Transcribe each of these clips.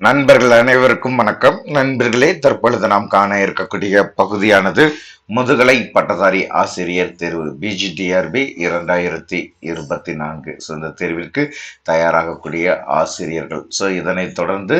நண்பர்கள் அனைவருக்கும் வணக்கம். நண்பர்களே தற்பொழுது நாம் காண இருக்கக்கூடிய பகுதியானது முதுகலை பட்டதாரி ஆசிரியர் தேர்வு பிஜிடிஆர்பி இரண்டாயிரத்தி இருபத்தி நான்கு ஸோ இந்த தேர்விற்கு தயாராகக்கூடிய ஆசிரியர்கள். ஸோ இதனைத் தொடர்ந்து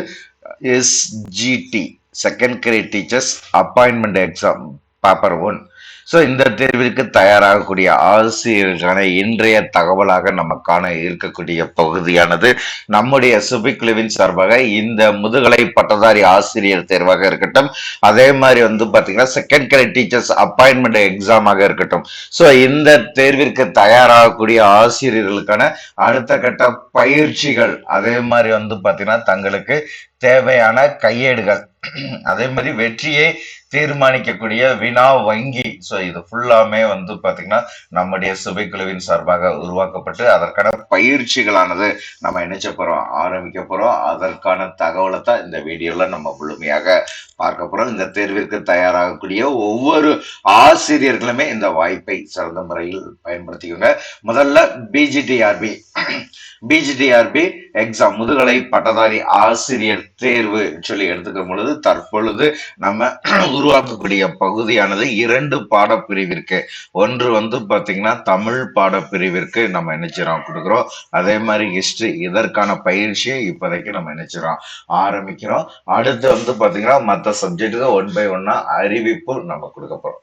SGT second grade teachers appointment exam paper one so இந்த தேர்விற்கு தயாராகக்கூடிய ஆசிரியர்களான இன்றைய தகவலாக நமக்கான இருக்கக்கூடிய பகுதியானது நம்முடைய சுபிக்குழுவின் சார்பாக இந்த முதுகலை பட்டதாரி ஆசிரியர் தேர்வாக இருக்கட்டும் அதே மாதிரி வந்து பார்த்தீங்கன்னா செகண்ட் கிரேட் டீச்சர்ஸ் அப்பாயின்மெண்ட் எக்ஸாமாக இருக்கட்டும். ஸோ இந்த தேர்விற்கு தயாராகக்கூடிய ஆசிரியர்களுக்கான அடுத்த கட்ட பயிற்சிகள் அதே மாதிரி வந்து பார்த்தீங்கன்னா தங்களுக்கு தேவையான கையேடுகள் அதே மாதிரி வெற்றியை தீர்மானிக்கக்கூடிய வினா வங்கி ஸோ இது ஃபுல்லாமே வந்து பார்த்தீங்கன்னா நம்முடைய சுபைக்குழுவின் சார்பாக உருவாக்கப்பட்டு அதற்கான பயிற்சிகளானது நம்ம நினைச்ச போகிறோம் ஆரம்பிக்க போகிறோம் அதற்கான தகவலை தான் இந்த வீடியோவில் நம்ம முழுமையாக பார்க்க போகிறோம் இந்த தேர்விற்கு தயாராகக்கூடிய ஒவ்வொரு ஆசிரியர்களுமே இந்த வாய்ப்பை சிறந்த முறையில் பயன்படுத்திக்கோங்க. முதல்ல பிஜிடிஆர்பி பிஜிடிஆர்பி எக்ஸாம் முதுகலை பட்டதாரி ஆசிரியர் தேர்வு சொல்லி எடுத்துக்கும் பொழுது தற்பொழுது நம்ம உருவாக்கக்கூடிய பகுதியானது இரண்டு பாடப்பிரிவிற்கு. ஒன்று வந்து பாத்தீங்கன்னா தமிழ் பாடப்பிரிவிற்கு நம்ம நினைச்சிரோம் கொடுக்குறோம். அதே மாதிரி ஹிஸ்டரி இதற்கான பயிற்சியை இப்போதைக்கு நம்ம நினைச்சிரோம் ஆரம்பிக்கிறோம். அடுத்து வந்து பாத்தீங்கன்னா மற்ற சப்ஜெக்ட்டுக்கு ஒன் பை ஒன்னா அறிவிப்பு நம்ம கொடுக்க போறோம்.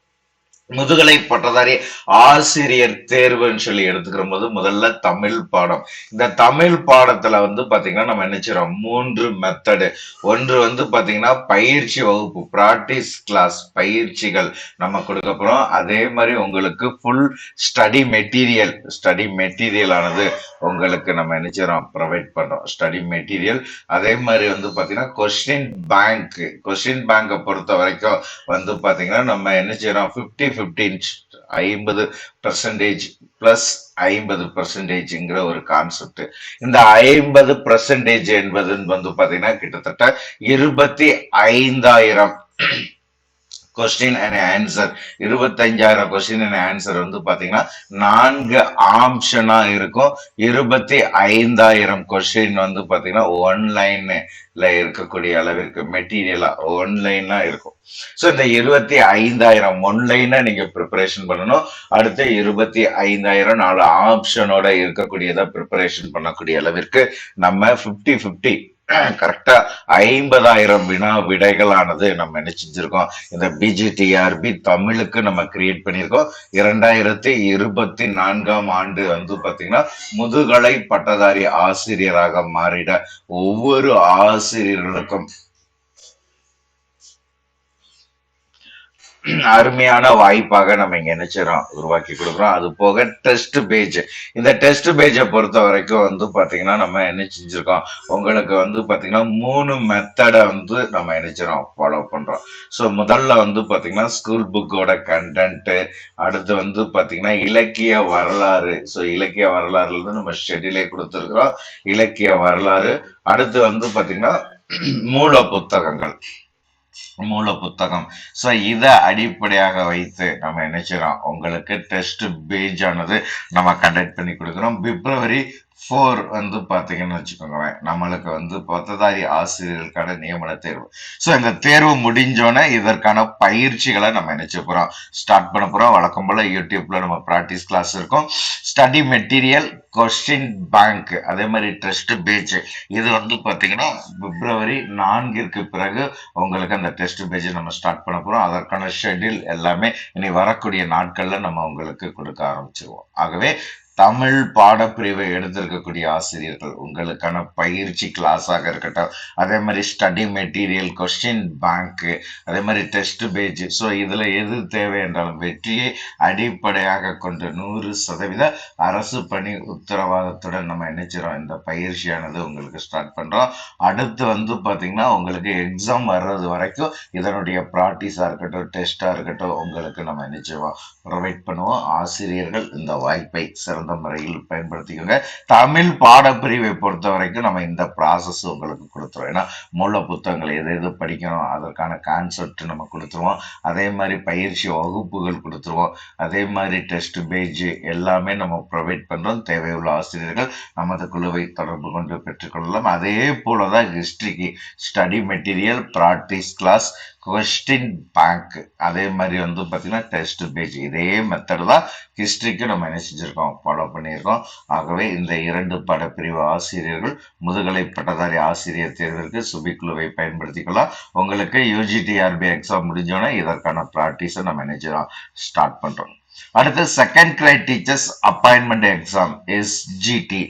முதுகலை பட்டதாரி ஆசிரியர் தேர்வுன்னு சொல்லி எடுத்துக்கிற போது முதல்ல தமிழ் பாடம். இந்த தமிழ் பாடத்துல வந்து பாத்தீங்கன்னா நம்ம நினைச்சிடோம் மூன்று மெத்தடு ஒன்று வந்து பாத்தீங்கன்னா பயிற்சி வகுப்பு பிராக்டிஸ் கிளாஸ் பயிற்சிகள் நம்ம கொடுக்க போறோம். அதே மாதிரி உங்களுக்கு full study material study material ஆனது உங்களுக்கு நம்ம நினைச்சிடோம் ப்ரொவைட் பண்றோம். ஸ்டடி மெட்டீரியல் அதே மாதிரி வந்து பாத்தீங்கன்னா கொஸ்டின் பேங்க் கொஸ்டின் பேங்கை பொறுத்த வரைக்கும் வந்து பாத்தீங்கன்னா நம்ம என்ன செய்யறோம்? ஃபிஃப்டி ஃபிஃப்டீன் ஐம்பது பர்சன்டேஜ் பிளஸ் ஐம்பது பர்சன்டேஜ்ங்கிற ஒரு கான்செப்ட் இந்த ஐம்பது பர்சன்டேஜ் என்பதுன்னு வந்து பாத்தீங்கன்னா கிட்டத்தட்ட இருபத்தி ஐந்தாயிரம் கொஸ்டின் அண்ட் ஆன்சர் இருபத்தஞ்சாயிரம் கொஸ்டின் அண்ட் ஆன்சர் வந்து பார்த்தீங்கன்னா நான்கு ஆப்ஷனாக இருக்கும். இருபத்தி ஐந்தாயிரம் கொஸ்டின் வந்து பார்த்தீங்கன்னா ஒன்லைனில் இருக்கக்கூடிய அளவிற்கு மெட்டீரியலாக ஒன்லைனாக இருக்கும். ஸோ இந்த இருபத்தி ஐந்தாயிரம் ஒன்லைனாக நீங்கள் ப்ரிப்பரேஷன் பண்ணணும். அடுத்து இருபத்தி ஐந்தாயிரம் நாலு ஆப்ஷனோட இருக்கக்கூடியதாக ப்ரிப்பரேஷன் பண்ணக்கூடிய அளவிற்கு நம்ம ஃபிஃப்டி ஃபிஃப்டி கரெக்டா ஐம்பதாயிரம் வினா விடைகளானது நம்ம என்ன செஞ்சிருக்கோம் இந்த பிஜிடிஆர்பி தமிழுக்கு நம்ம கிரியேட் பண்ணியிருக்கோம். இரண்டாயிரத்தி இருபத்தி நான்காம் ஆண்டு வந்து பாத்தீங்கன்னா முதுகலை பட்டதாரி ஆசிரியராக மாறிட ஒவ்வொரு ஆசிரியர்களுக்கும் அருமையான வாய்ப்பாக நம்ம இங்க நினைச்சிடறோம் உருவாக்கி கொடுக்குறோம். அது போக டெஸ்ட் பேஜ் இந்த டெஸ்ட் பேஜை பொறுத்த வரைக்கும் வந்து பாத்தீங்கன்னா நம்ம என்ன செஞ்சிருக்கோம் உங்களுக்கு வந்து பாத்தீங்கன்னா மூணு மெத்தடை வந்து நம்ம நினைச்சிடறோம் ஃபாலோ பண்றோம். ஸோ முதல்ல வந்து பாத்தீங்கன்னா ஸ்கூல் புக்கோட கண்டென்ட்டு அடுத்து வந்து பாத்தீங்கன்னா இலக்கிய வரலாறு. ஸோ இலக்கிய வரலாறுல இருந்து நம்ம ஷெட்யூலே கொடுத்துருக்குறோம். இலக்கிய வரலாறு. அடுத்து வந்து பாத்தீங்கன்னா மூல புத்தகங்கள் மூல புத்தகம் ஸோ இதை அடிப்படையாக வைத்து நம்ம நினைச்சுக்கிறோம் உங்களுக்கு டெஸ்ட் பேஜ் ஆனது நம்ம கண்டக்ட் பண்ணி கொடுக்குறோம். பிப்ரவரி ஃபோர் வந்து பார்த்தீங்கன்னு வச்சுக்கோங்களேன். நம்மளுக்கு வந்து பத்ததாரி ஆசிரியர்களுக்கான நியமன தேர்வு. ஸோ இந்த தேர்வு முடிஞ்சோடனே இதற்கான பயிற்சிகளை நம்ம நினைச்சு போகிறோம் ஸ்டார்ட் பண்ண போகிறோம் வழக்கம் போல் யூடியூப்ல நம்ம ப்ராக்டிஸ் கிளாஸ் இருக்கும். ஸ்டடி மெட்டீரியல் கொஸ்டின் பேங்க் அதே மாதிரி டெஸ்ட் பேஜ் இது வந்து பார்த்தீங்கன்னா பிப்ரவரி நான்கிற்கு பிறகு உங்களுக்கு அந்த டெஸ்ட் பேஜ் நம்ம ஸ்டார்ட் பண்ண போகிறோம் அதற்கான ஷெட்யூல் எல்லாமே இனி வரக்கூடிய நாட்களில் நம்ம உங்களுக்கு கொடுக்க ஆரம்பிச்சிருவோம். ஆகவே தமிழ் பாடப்பிரிவை எடுத்திருக்கக்கூடிய ஆசிரியர்கள் உங்களுக்கான பயிற்சி கிளாஸாக இருக்கட்டும் அதே மாதிரி ஸ்டடி மெட்டீரியல் கொஸ்டின் பேங்க்கு அதே மாதிரி டெஸ்ட் பேஜ் ஸோ இதில் எது தேவை என்றாலும் வெற்றியை அடிப்படையாக கொண்டு நூறு சதவீத அரசு பணி உத்தரவாதத்துடன் நம்ம நினைச்சிரோம் இந்த பயிற்சியானது உங்களுக்கு ஸ்டார்ட் பண்ணுறோம் அடுத்து வந்து பார்த்திங்கன்னா உங்களுக்கு எக்ஸாம் வர்றது வரைக்கும் இதனுடைய ப்ராக்டிஸாக இருக்கட்டும் டெஸ்ட்டாக இருக்கட்டும் உங்களுக்கு நம்ம நினைச்சிடுவோம் ப்ரொவைட் பண்ணுவோம். ஆசிரியர்கள் இந்த வாய்ப்பை சிறந்த சிறந்த முறையில் பயன்படுத்திக்கோங்க. தமிழ் பாடப்பிரிவை பொறுத்த வரைக்கும் நம்ம இந்த ப்ராசஸ் உங்களுக்கு கொடுத்துருவோம் ஏன்னா மூல புத்தகங்கள் எது எது படிக்கணும் அதற்கான கான்செப்ட் நம்ம கொடுத்துருவோம். அதே மாதிரி பயிற்சி வகுப்புகள் கொடுத்துருவோம். அதே மாதிரி டெஸ்ட் பேஜ் எல்லாமே நம்ம ப்ரொவைட் பண்ணுறோம் தேவையுள்ள ஆசிரியர்கள் நமது குழுவை தொடர்பு கொண்டு பெற்றுக்கொள்ளலாம் அதே போல தான் ஹிஸ்ட்ரிக்கு study material practice class question bank அதே மாதிரி வந்து பார்த்தீங்கன்னா டெஸ்ட் பேஜ் இதே மெத்தட் தான் ஹிஸ்ட்ரிக்கு நம்ம என்ன செஞ்சுருக்கோம்? ஃபாலோ பண்ணியிருக்கோம். ஆகவே இந்த இரண்டு படப்பிரிவு ஆசிரியர்கள் முதுகலை பட்டதாரி ஆசிரியர் தேர்விற்கு சுபிக்குழுவை பயன்படுத்திக்கலாம் உங்களுக்கு யூஜிடிஆர்பி எக்ஸாம் முடிஞ்சோன்னே இதற்கான ப்ராக்டிஸை நம்ம என்ன செய்யலாம்? ஸ்டார்ட் பண்ணுறோம் அடுத்து second grade teachers appointment exam SGT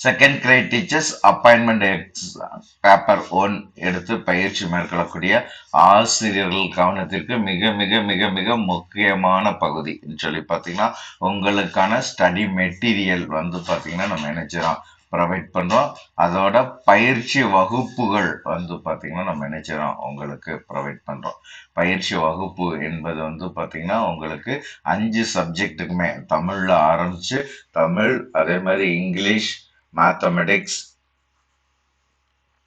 second grade teachers appointment exam paper one எடுத்து பயிற்சி மேற்கொள்ளக்கூடிய ஆசிரியர்கள் கவனத்திற்கு மிக மிக மிக மிக முக்கியமான பகுதி சொல்லி பார்த்தீங்கன்னா உங்களுக்கான ஸ்டடி மெட்டீரியல் வந்து பார்த்தீங்கன்னா நம்ம நினைச்சிடோம் ப்ரொவைட் பண்ணுறோம் அதோட பயிற்சி வகுப்புகள் வந்து பார்த்திங்கன்னா நம்ம நினைச்சிடோம் உங்களுக்கு ப்ரொவைட் பண்ணுறோம் பயிற்சி வகுப்பு என்பது வந்து பார்த்திங்கன்னா உங்களுக்கு அஞ்சு சப்ஜெக்ட்டுக்குமே தமிழில் ஆரம்பித்து தமிழ் அதே மாதிரி இங்கிலீஷ் மேத்தமெட்டிக்ஸ்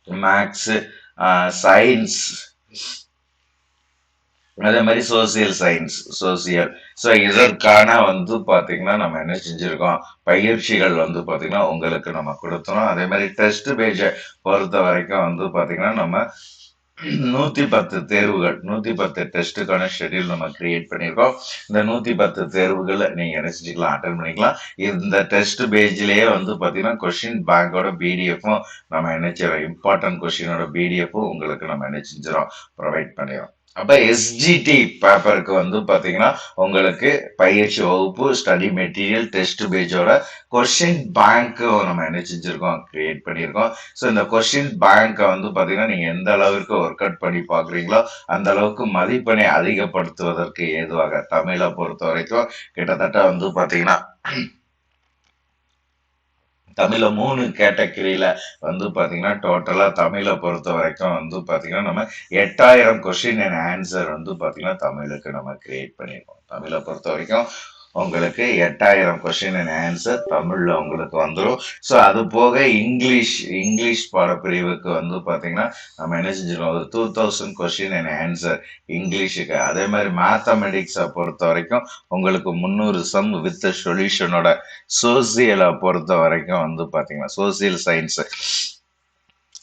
மேக்ஸு சயின்ஸ் அதே மாதிரி சோசியல் சயின்ஸ் சோசியல் ஸோ இதற்கான வந்து பார்த்தீங்கன்னா நம்ம என்ன செஞ்சுருக்கோம்? பயிற்சிகள் வந்து பார்த்தீங்கன்னா உங்களுக்கு நம்ம கொடுத்தோம் அதே மாதிரி டெஸ்ட் பேஜை பொறுத்த வரைக்கும் வந்து பார்த்தீங்கன்னா நம்ம நூத்தி பத்து தேர்வுகள் நூத்தி பத்து டெஸ்ட்டுக்கான ஷெடியூல் நம்ம கிரியேட் பண்ணியிருக்கோம். இந்த நூத்தி பத்து தேர்வுகளை நீங்க என்ன செஞ்சுக்கலாம் அட்டன் பண்ணிக்கலாம். இந்த டெஸ்ட் பேஜ்லயே வந்து பாத்தீங்கன்னா கொஸ்டின் பேங்கோட பிடிஎஃப்பும் நம்ம என்ன செய்கிறோம் இம்பார்ட்டன்ட் கொஸ்டினோட பிடிஎஃப்பும் உங்களுக்கு நம்ம என்ன செஞ்சிடும் ப்ரொவைட் பண்ணிடுறோம். அப்போ எஸ்ஜிடி பேப்பருக்கு வந்து பார்த்தீங்கன்னா உங்களுக்கு பயிற்சி வகுப்பு ஸ்டடி மெட்டீரியல் டெஸ்ட் பேஜோட கொஷின் பேங்க்கு நம்ம என்ன செஞ்சுருக்கோம் கிரியேட் பண்ணியிருக்கோம் ஸோ இந்த கொஷின் பேங்க்கை வந்து பார்த்தீங்கன்னா நீங்கள் எந்த அளவிற்கு ஒர்க் அவுட் பண்ணி பார்க்குறீங்களோ அந்த அளவுக்கு மதிப்பெண்ணை அதிகப்படுத்துவதற்கு ஏதுவாக தமிழை பொறுத்த வரைக்கும் கிட்டத்தட்ட வந்து பார்த்தீங்கன்னா தமிழ மூணு கேட்டகரியில வந்து பாத்தீங்கன்னா டோட்டலா தமிழை பொறுத்த வரைக்கும் வந்து பாத்தீங்கன்னா நம்ம எட்டாயிரம் கொஸ்டின் அண்ட் ஆன்சர் வந்து பாத்தீங்கன்னா தமிழுக்கு நம்ம கிரியேட் பண்ணியிருக்கோம் தமிழை பொறுத்த வரைக்கும் உங்களுக்கு எட்டாயிரம் கொஸ்டின் அண்ட் ஆன்சர் தமிழில் உங்களுக்கு வந்துடும் ஸோ அது போக இங்கிலீஷ் இங்கிலீஷ் பாடப்பிரிவுக்கு வந்து பார்த்தீங்கன்னா நம்ம என்ன செஞ்சிடும் ஒரு two thousand question and answer இங்கிலீஷுக்கு. அதே மாதிரி மேத்தமெட்டிக்ஸை பொறுத்த வரைக்கும் உங்களுக்கு முந்நூறு சம் வித் சொல்யூஷனோட சோசியலை பொறுத்த வரைக்கும் வந்து பார்த்தீங்கன்னா சோசியல் சயின்ஸு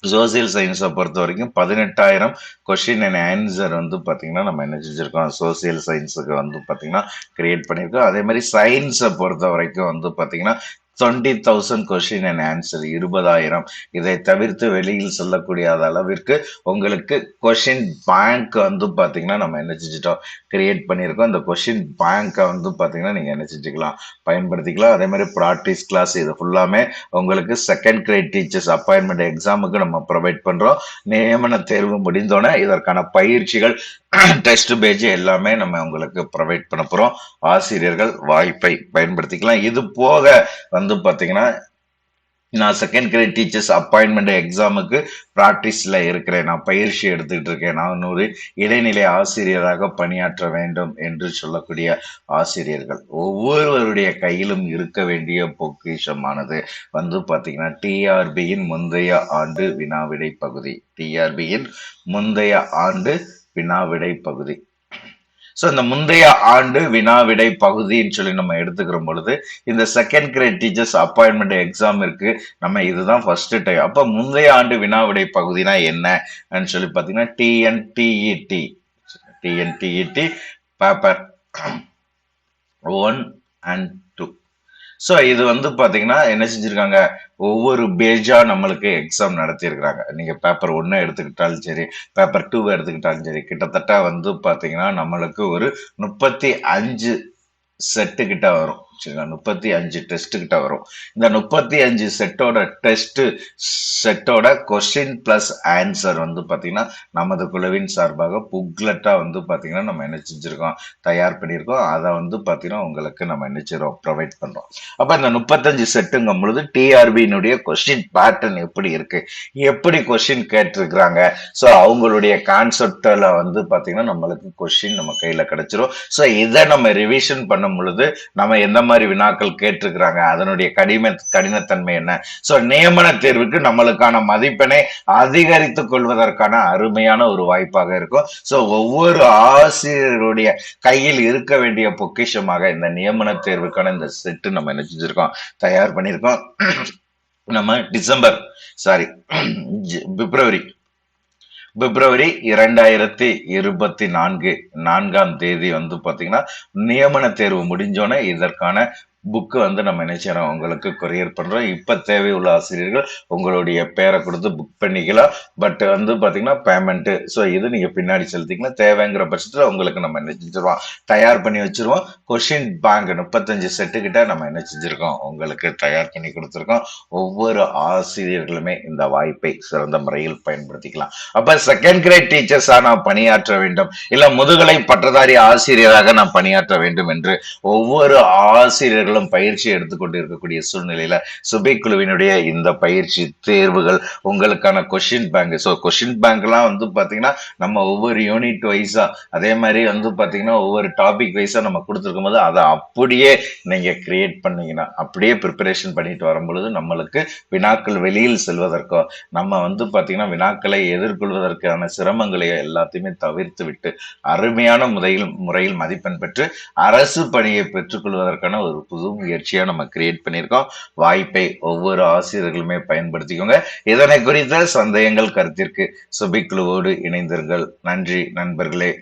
சோசியல் சயின்ஸை பொறுத்த வரைக்கும் பதினெட்டாயிரம் கொஷின் அண்ட் ஆன்சர் வந்து பார்த்தீங்கன்னா நம்ம என்ன செஞ்சுருக்கோம்? சோசியல் சயின்ஸுக்கு வந்து பார்த்தீங்கன்னா கிரியேட் பண்ணியிருக்கோம் அதே மாதிரி சயின்ஸை பொறுத்த வரைக்கும் வந்து பார்த்தீங்கன்னா twenty thousand question and answer இருபதாயிரம். இதை தவிர்த்து வெளியில் சொல்லக்கூடிய அளவிற்கு உங்களுக்கு கொஷின் பேங்க் வந்து பார்த்தீங்கன்னா நம்ம என்ன செஞ்சிட்டோம்? கிரியேட் பண்ணியிருக்கோம். இந்த கொஷின் பேங்க்கை வந்து பார்த்தீங்கன்னா நீங்கள் என்ன செஞ்சுக்கலாம்? பயன்படுத்திக்கலாம். அதே மாதிரி ப்ராக்டிஸ் கிளாஸ் இது ஃபுல்லாமே உங்களுக்கு செகண்ட் கிரேட் டீச்சர்ஸ் அப்பாயின்மெண்ட் எக்ஸாமுக்கு நம்ம ப்ரொவைட் பண்ணுறோம் நியமன தேர்வு முடிந்தோடனே இதற்கான பயிற்சிகள் டெஸ்ட் பேஜ் எல்லாமே நம்ம உங்களுக்கு ப்ரொவைட் பண்ண போகிறோம் ஆசிரியர்கள் வாய்ப்பை பயன்படுத்திக்கலாம். இது போக வந்து பார்த்தீங்கன்னா நான் செகண்ட் கிரேட் டீச்சர்ஸ் அப்பாயின்மெண்ட் எக்ஸாமுக்கு ப்ராக்டிஸில் இருக்கிறேன். நான் பயிற்சி எடுத்துக்கிட்டு இருக்கேன். நான் நூறு இடைநிலை ஆசிரியராக பணியாற்ற வேண்டும் என்று சொல்லக்கூடிய ஆசிரியர்கள். ஒவ்வொருவருடைய கையிலும் இருக்க வேண்டிய பொக்கிஷமானது. வந்து பார்த்தீங்கன்னா டிஆர்பியின் முந்தைய ஆண்டு வினாவிடை பகுதி. டிஆர்பியின் முந்தைய ஆண்டு வினாவிடை பகுதி ஸோ இந்த முந்தைய ஆண்டு வினாவிடை பகுதின்னு சொல்லி நம்ம எடுத்துக்கிற பொழுது இந்த second grade teachers appointment exam இருக்கு. நம்ம இதுதான் ஃபர்ஸ்ட் டைம் அப்போ முந்தைய ஆண்டு வினாவிடை பகுதினா என்ன சொல்லி பார்த்தீங்கன்னா TNTET TNTET paper one and two so இது வந்து பார்த்தீங்கன்னா என்ன செஞ்சுருக்காங்க? ஒவ்வொரு பேஜா நம்மளுக்கு எக்ஸாம் நடத்தியிருக்கிறாங்க. நீங்கள் பேப்பர் ஒன்று எடுத்துக்கிட்டாலும் சரி பேப்பர் டூ எடுத்துக்கிட்டாலும் சரி கிட்டத்தட்ட வந்து பார்த்தீங்கன்னா நம்மளுக்கு ஒரு முப்பத்தி அஞ்சு செட்டு கிட்ட வரும். முப்பத்தி அஞ்சு டெஸ்ட் கிட்ட வரும். இந்த முப்பத்தி அஞ்சு செட்டோட டெஸ்ட் செட்டோட கொஸ்டின் பிளஸ் ஆன்சர் வந்து பாத்தீங்கன்னா நமது குழுவின் சார்பாக புக்லெட்டா வந்து பாத்தீங்கன்னா நம்ம என்ன செஞ்சிருக்கோம்? தயார் பண்ணியிருக்கோம். அதை வந்து பாத்தீங்கன்னா உங்களுக்கு நம்ம என்ன செய்றோம்? ப்ரொவைட் பண்றோம். அப்ப இந்த முப்பத்தஞ்சு செட்டுங்கும் பொழுது டிஆர்பியினுடைய கொஸ்டின் பேட்டர்ன் எப்படி இருக்கு? எப்படி கொஸ்டின் கேட்டிருக்கிறாங்க? ஸோ அவங்களுடைய கான்செப்டில் வந்து பாத்தீங்கன்னா நம்மளுக்கு கொஸ்டின் நம்ம கையில கிடைச்சிரும். ஸோ இதை நம்ம ரிவிஷன் பண்ணும் பொழுது நம்ம எந்த மாதிரி வினாக்கள் கேட்டிருக்கிறாங்க. அதனுடைய கடின கடினத்தன்மை என்ன? ஸோ நியமன தேர்வுக்கு நம்மளுக்கான மதிப்பெண்ணை அதிகரித்துக் கொள்வதற்கான அருமையான ஒரு வாய்ப்பாக இருக்கும். ஸோ ஒவ்வொரு ஆசிரியருடைய கையில் இருக்க வேண்டிய பொக்கிஷமாக இந்த நியமன தேர்வுக்கான இந்த செட்டு நம்ம என்ன செஞ்சிருக்கோம்? தயார் பண்ணியிருக்கோம். நம்ம டிசம்பர் சாரி பிப்ரவரி பிப்ரவரி இரண்டாயிரத்தி இருபத்தி நான்கு நான்காம் தேதி வந்து பாத்தீங்கன்னா நியமன தேர்வு முடிஞ்சோன்னே இதற்கான புக்கு வந்து நம்ம என்ன செய்யறோம்? உங்களுக்கு கொரியர் பண்றோம். இப்ப தேவையுள்ள ஆசிரியர்கள் உங்களுடைய பேரை கொடுத்து புக் பண்ணிக்கலாம். பட் வந்து பாத்தீங்கன்னா பேமெண்ட் ஸோ இது நீங்க பின்னாடி செலுத்திக்கலாம் தேவைங்கிற பட்சத்துல உங்களுக்கு நம்ம என்ன செஞ்சிருவோம்? தயார் பண்ணி வச்சிருவோம். கொஷின் பேங்க் முப்பத்தஞ்சு செட்டு கிட்ட நம்ம என்ன செஞ்சிருக்கோம்? உங்களுக்கு தயார் பண்ணி கொடுத்துருக்கோம். ஒவ்வொரு ஆசிரியர்களுமே இந்த வாய்ப்பை சிறந்த முறையில் பயன்படுத்திக்கலாம். அப்ப செகண்ட் கிரேட் டீச்சர்ஸா நான் பணியாற்ற வேண்டும். இல்லை முதுகலை பட்டதாரி ஆசிரியராக நான் பணியாற்ற வேண்டும் என்று ஒவ்வொரு ஆசிரியர்களும் பயிற்சி எடுத்துக்கொண்டு இருக்கக்கூடிய சூழ்நிலையில சுபை குழுவினுடைய இந்த பயிற்சி தேர்வுகள் உங்களுக்கான கொஷின் பேங்க் ஸோ கொஷின் பேங்க்லாம் வந்து பாத்தீங்கன்னா நம்ம ஒவ்வொரு யூனிட் வைஸா அதே மாதிரி வந்து பாத்தீங்கன்னா ஒவ்வொரு டாபிக் வைஸா நம்ம கொடுத்துருக்கும் போது அதை அப்படியே நீங்க கிரியேட் பண்ணீங்கன்னா அப்படியே ப்ரிப்பரேஷன் பண்ணிட்டு வரும்பொழுது நம்மளுக்கு வினாக்கள் வெளியில் செல்வதற்கோ நம்ம வந்து பாத்தீங்கன்னா வினாக்களை எதிர்கொள்வதற்கான சிரமங்களை எல்லாத்தையுமே தவிர்த்து விட்டு அருமையான முறையில் முறையில் மதிப்பெண் பெற்று அரசு பணியை பெற்றுக்கொள்வதற்கான ஒரு புது முயற்சியா நம்ம கிரியேட் பண்ணியிருக்கோம். வாய்ப்பை ஒவ்வொரு ஆசிரியர்களுமே பயன்படுத்திக்கோங்க. இதனை குறித்த சந்தேகங்கள் கருத்திற்கு சுபிக்குழுவோடு இணைந்தீர்கள் நன்றி நண்பர்களே.